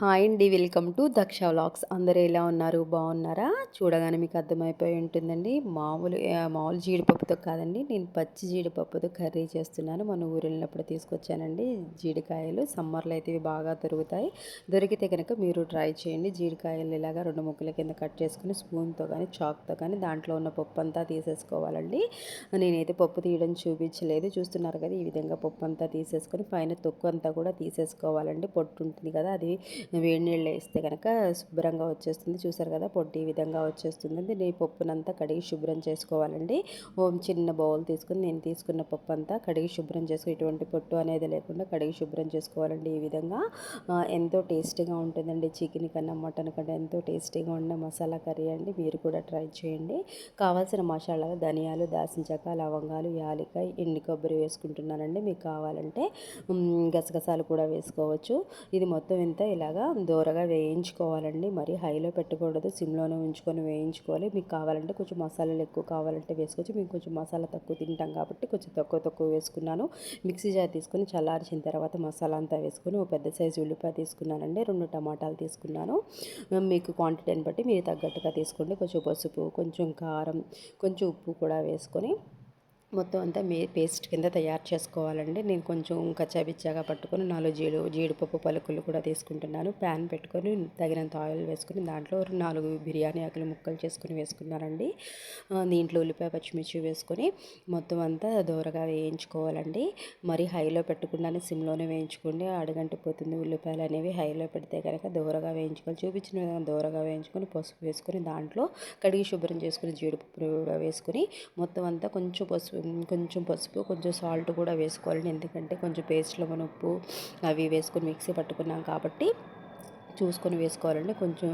Hi అండి welcome to Daksha vlogs. అందరూ ఎలా ఉన్నారు? బాగున్నారా? చూడగానే మీకు అర్థమైపోయి ఉంటుందండి. మామూలు మామూలు జీడిపప్పుతో కాదండి. నేను పచ్చి జీడిపప్పుతో కర్రీ చేస్తున్నాను. మన ఊరు వెళ్ళినప్పుడు తీసుకొచ్చానండి. జీడికాయలు సమ్మర్లో అయితే ఇవి బాగా దొరుకుతాయి. దొరికితే కనుక మీరు ట్రై చేయండి. జీడికాయలు ఇలాగా రెండు ముక్కల కింద కట్ చేసుకుని స్పూన్తో కానీ చాక్తో కానీ దాంట్లో ఉన్న పప్పు అంతా తీసేసుకోవాలండి. నేనైతే పప్పు తీయడం చూపించలేదు. చూస్తున్నారు కదా ఈ విధంగా పప్పు అంతా తీసేసుకొని పైన తొక్కు అంతా కూడా తీసేసుకోవాలండి. పొట్టు ఉంటుంది కదా అది వేడి నీళ్ళు వేస్తే కనుక శుభ్రంగా వచ్చేస్తుంది. చూసారు కదా? పొట్టి ఈ విధంగా వచ్చేస్తుంది నీ పప్పునంతా కడిగి శుభ్రం చేసుకోవాలండి. ఓం చిన్న బౌల్ తీసుకుని నేను తీసుకున్న పప్పు అంతా కడిగి శుభ్రం చేసుకుని ఇటువంటి పొట్టు అనేది లేకుండా కడిగి శుభ్రం చేసుకోవాలండి ఈ విధంగా. ఎంతో టేస్టీగా ఉంటుందండి చికెన్ కన్నా మటన్ కన్నా ఎంతో టేస్టీగా ఉన్న మసాలా కర్రీ అండి. మీరు కూడా ట్రై చేయండి. కావాల్సిన మసాలాలు ధనియాలు దాసిన చెక్క లవంగాలు యాలికాయ ఎండి కొబ్బరి వేసుకుంటున్నానండి. మీకు కావాలంటే గసగసాలు కూడా వేసుకోవచ్చు. ఇది మొత్తం ఎంత ఇలాగ బాగా దూరగా వేయించుకోవాలండి. మరి హైలో పెట్టకూడదు సిమ్లోనే ఉంచుకొని వేయించుకోవాలి. మీకు కావాలంటే కొంచెం మసాలాలు ఎక్కువ కావాలంటే వేసుకోవచ్చు. మేము కొంచెం మసాలా తక్కువ తింటాం కాబట్టి కొంచెం తక్కువ తక్కువ వేసుకున్నాను. మిక్సీ జార్ తీసుకొని చల్లార్చిన తర్వాత మసాలా అంతా వేసుకొని ఒక పెద్ద సైజు ఉల్లిపాయ తీసుకున్నానండి. రెండు టమాటాలు తీసుకున్నాను. మీకు క్వాంటిటీని బట్టి మీరు తగ్గట్టుగా తీసుకోండి. కొంచెం పసుపు కొంచెం కారం కొంచెం ఉప్పు కూడా వేసుకొని మొత్తం అంతా మే పేస్ట్ కింద తయారు చేసుకోవాలండి. నేను కొంచెం కచ్చాబిచ్చాగా పట్టుకొని నాలుగు జీడు జీడిపప్పు పలుకులు కూడా తీసుకుంటున్నాను. ప్యాన్ పెట్టుకొని తగినంత ఆయిల్ వేసుకొని దాంట్లో నాలుగు బిర్యానీ ఆకులు ముక్కలు చేసుకుని వేసుకున్నానండి. దీంట్లో ఉల్లిపాయ పచ్చిమిర్చి వేసుకొని మొత్తం అంతా దూరగా వేయించుకోవాలండి. మరి హైలో పెట్టకుండానే సిమ్లోనే వేయించుకోండి. అడగంటిపోతుంది ఉల్లిపాయలు అనేవి హైలో పెడితే కనుక దూరగా వేయించుకోవాలి చూపించిన విధంగా దూరగా వేయించుకొని పసుపు వేసుకొని దాంట్లో కడిగి శుభ్రం చేసుకుని జీడిపప్పు కూడా వేసుకొని మొత్తం అంతా కొంచెం పసుపు కొంచెం పసుపు కొంచెం సాల్ట్ కూడా వేసుకోవాలండి. ఎందుకంటే కొంచెం పేస్ట్లో మన ఉప్పు అవి వేసుకొని మిక్సీ పట్టుకున్నాం కాబట్టి చూసుకొని వేసుకోవాలండి. కొంచెం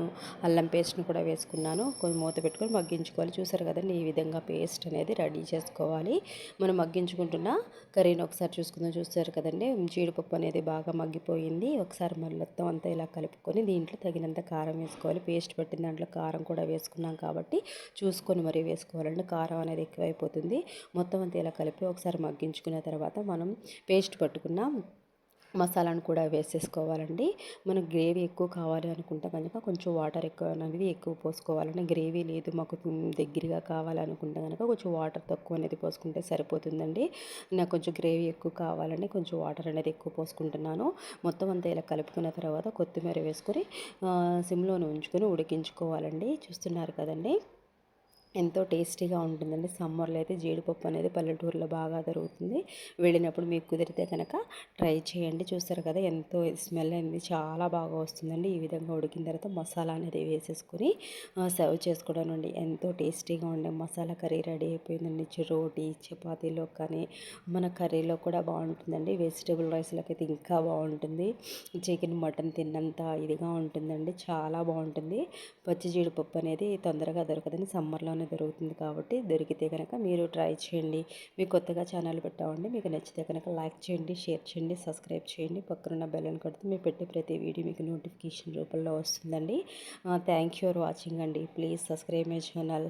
అల్లం పేస్ట్ని కూడా వేసుకున్నాను. కొంచెం మూత పెట్టుకొని మగ్గించుకోవాలి. చూసారు కదండి ఈ విధంగా పేస్ట్ అనేది రెడీ చేసుకోవాలి. మనం మగ్గించుకుంటున్న కర్రీని ఒకసారి చూసుకుందాం. చూసారు కదండి జీడిపప్పు అనేది బాగా మగ్గిపోయింది. ఒకసారి మొత్తం అంతా ఇలా కలుపుకొని దీంట్లో తగినంత కారం వేసుకోవాలి. పేస్ట్ పట్టిన దాంట్లో కారం కూడా వేసుకున్నాం కాబట్టి చూసుకొని మరీ వేసుకోవాలండి. కారం అనేది ఎక్కువైపోతుంది. మొత్తం అంతా ఇలా కలిపి ఒకసారి మగ్గించుకున్న తర్వాత మనం పేస్ట్ పట్టుకున్న. మసాలాను కూడా వేసేసుకోవాలండి. మనకు గ్రేవీ ఎక్కువ కావాలి అనుకుంటే కనుక కొంచెం వాటర్ ఎక్కువ అనేది ఎక్కువ పోసుకోవాలండి. గ్రేవీ లేదు మాకు దగ్గరగా కావాలనుకుంటే కనుక కొంచెం వాటర్ తక్కువ అనేది పోసుకుంటే సరిపోతుందండి. నాకు కొంచెం గ్రేవీ ఎక్కువ కావాలండి. కొంచెం వాటర్ అనేది ఎక్కువ పోసుకుంటున్నాను. మొత్తం అంతా ఇలా కలుపుకున్న తర్వాత కొత్తిమీర వేసుకొని సిమ్లోనే ఉంచుకొని ఉడికించుకోవాలండి. చూస్తున్నారు కదండి? ఎంతో టేస్టీగా ఉంటుందండి. సమ్మర్లో అయితే జీడిపప్పు అనేది పల్లెటూరులో బాగా దొరుకుతుంది. వెళ్ళినప్పుడు మీకు కుదిరితే కనుక ట్రై చేయండి. చూస్తారు కదా ఎంతో స్మెల్ అనేది చాలా బాగా వస్తుందండి. ఈ విధంగా ఉడికిన తర్వాత మసాలా అనేది వేసేసుకొని సర్వ్ చేసుకోవడం నుండి ఎంతో టేస్టీగా ఉండే మసాలా కర్రీ రెడీ అయిపోయిందండి. రోటీ చపాతీలో కానీ మన కర్రీలో కూడా బాగుంటుందండి. వెజిటేబుల్ రైస్లోకి అయితే ఇంకా బాగుంటుంది. చికెన్ మటన్ తిన్నంత ఇదిగా ఉంటుందండి. చాలా బాగుంటుంది. పచ్చి జీడిపప్పు అనేది తొందరగా దొరకదని సమ్మర్లో మాత్రమే దొరుకుతుంది కాబట్టి దొరికితే కనుక మీరు ట్రై చేయండి. మీకు కొత్తగా ఛానల్ పెట్టామండి మీకు నచ్చితే కనుక లైక్ చేయండి షేర్ చేయండి సబ్స్క్రైబ్ చేయండి. పక్కనున్న బెల్లని కొడితే మీరు పెట్టే ప్రతి వీడియో మీకు నోటిఫికేషన్ రూపంలో వస్తుందండి. థ్యాంక్ యూ ఫర్ వాచింగ్ అండి. Please subscribe my channel.